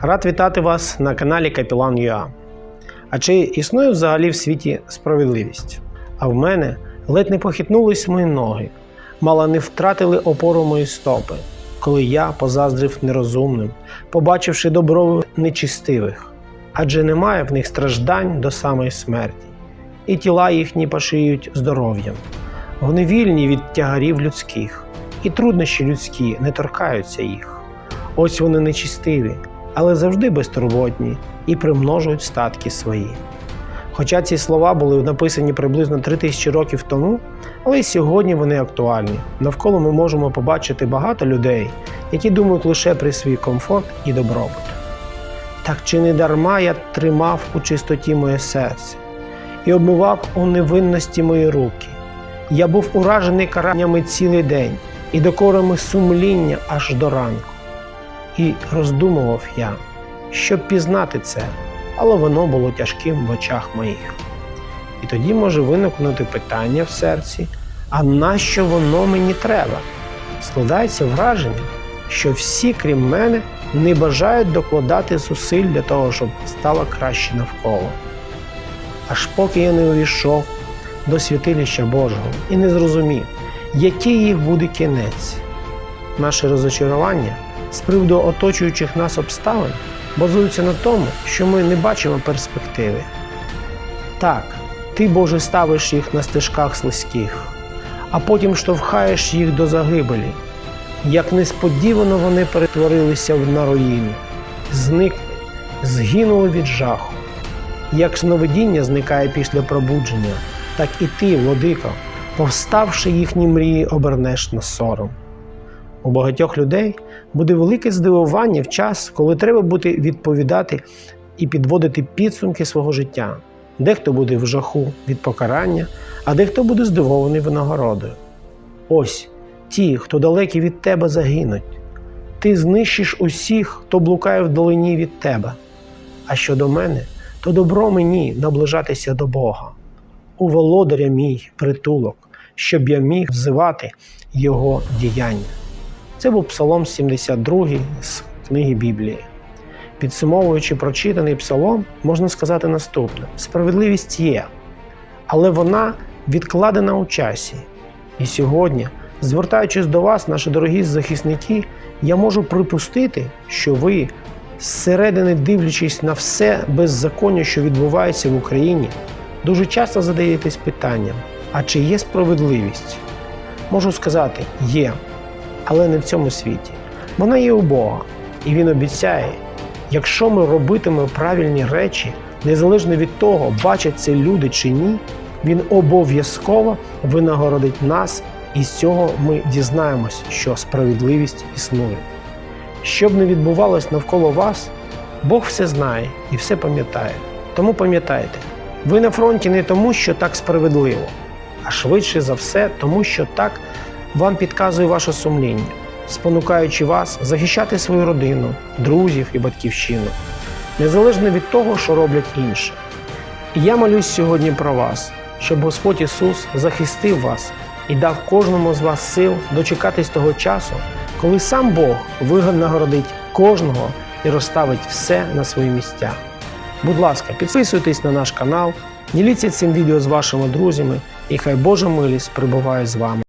Рад вітати вас на каналі Капілан ЮА. А чи існує взагалі в світі справедливість? А в мене ледь не похитнулись мої ноги, мало не втратили опору мої стопи, коли я позаздрив нерозумним, побачивши добро нечистивих, адже немає в них страждань до самої смерті, і тіла їхні пошиють здоров'ям. Вони вільні від тягарів людських, і труднощі людські не торкаються їх. Ось вони нечистиві, але завжди безтурботні і примножують статки свої. Хоча ці слова були написані приблизно 3000 років тому, але й сьогодні вони актуальні. Навколо ми можемо побачити багато людей, які думають лише про свій комфорт і добробут. Так чи не дарма я тримав у чистоті моє серце і обмивав у невинності мої руки. Я був уражений караннями цілий день і докорами сумління аж до ранку. І роздумував я, щоб пізнати це, але воно було тяжким в очах моїх. І тоді може виникнути питання в серці: а нащо воно мені треба? Складається враження, що всі, крім мене, не бажають докладати зусиль для того, щоб стало краще навколо. Аж поки я не увійшов до святилища Божого і не зрозумів, який їх буде кінець. Наше розочарування з приводу оточуючих нас обставин базується на тому, що ми не бачимо перспективи. Так, ти, Боже, ставиш їх на стежках слизьких, а потім штовхаєш їх до загибелі. Як несподівано вони перетворилися на руїни, зникли, згинули від жаху. Як сновидіння зникає після пробудження, так і ти, владико, повставши їхні мрії, обернеш на сором. У багатьох людей буде велике здивування в час, коли треба буде відповідати і підводити підсумки свого життя. Дехто буде в жаху від покарання, а дехто буде здивований винагородою. Ось ті, хто далекі від тебе, загинуть. Ти знищиш усіх, хто блукає вдалині від тебе. А щодо мене, то добро мені наближатися до Бога. У володаря мій притулок, щоб я міг взивати Його діяння. Це був Псалом 72 з книги Біблії. Підсумовуючи прочитаний псалом, можна сказати наступне: справедливість є, але вона відкладена у часі. І сьогодні, звертаючись до вас, наші дорогі захисники, я можу припустити, що ви, зсередини дивлячись на все беззаконня, що відбувається в Україні, дуже часто задаєтесь питанням: а чи є справедливість? Можу сказати, є але не в цьому світі. Вона є у Бога, і Він обіцяє, якщо ми робитимемо правильні речі, незалежно від того, бачать це люди чи ні, Він обов'язково винагородить нас, і з цього ми дізнаємось, що справедливість існує. Що б не відбувалось навколо вас, Бог все знає і все пам'ятає. Тому пам'ятайте, ви на фронті не тому, що так справедливо, а швидше за все, тому що так вам підказує ваше сумління, спонукаючи вас захищати свою родину, друзів і батьківщину, незалежно від того, що роблять інші. І я молюсь сьогодні про вас, щоб Господь Ісус захистив вас і дав кожному з вас сил дочекатись того часу, коли сам Бог винагородить кожного і розставить все на свої місця. Будь ласка, підписуйтесь на наш канал, діліться цим відео з вашими друзями, і хай Божа милість прибуває з вами.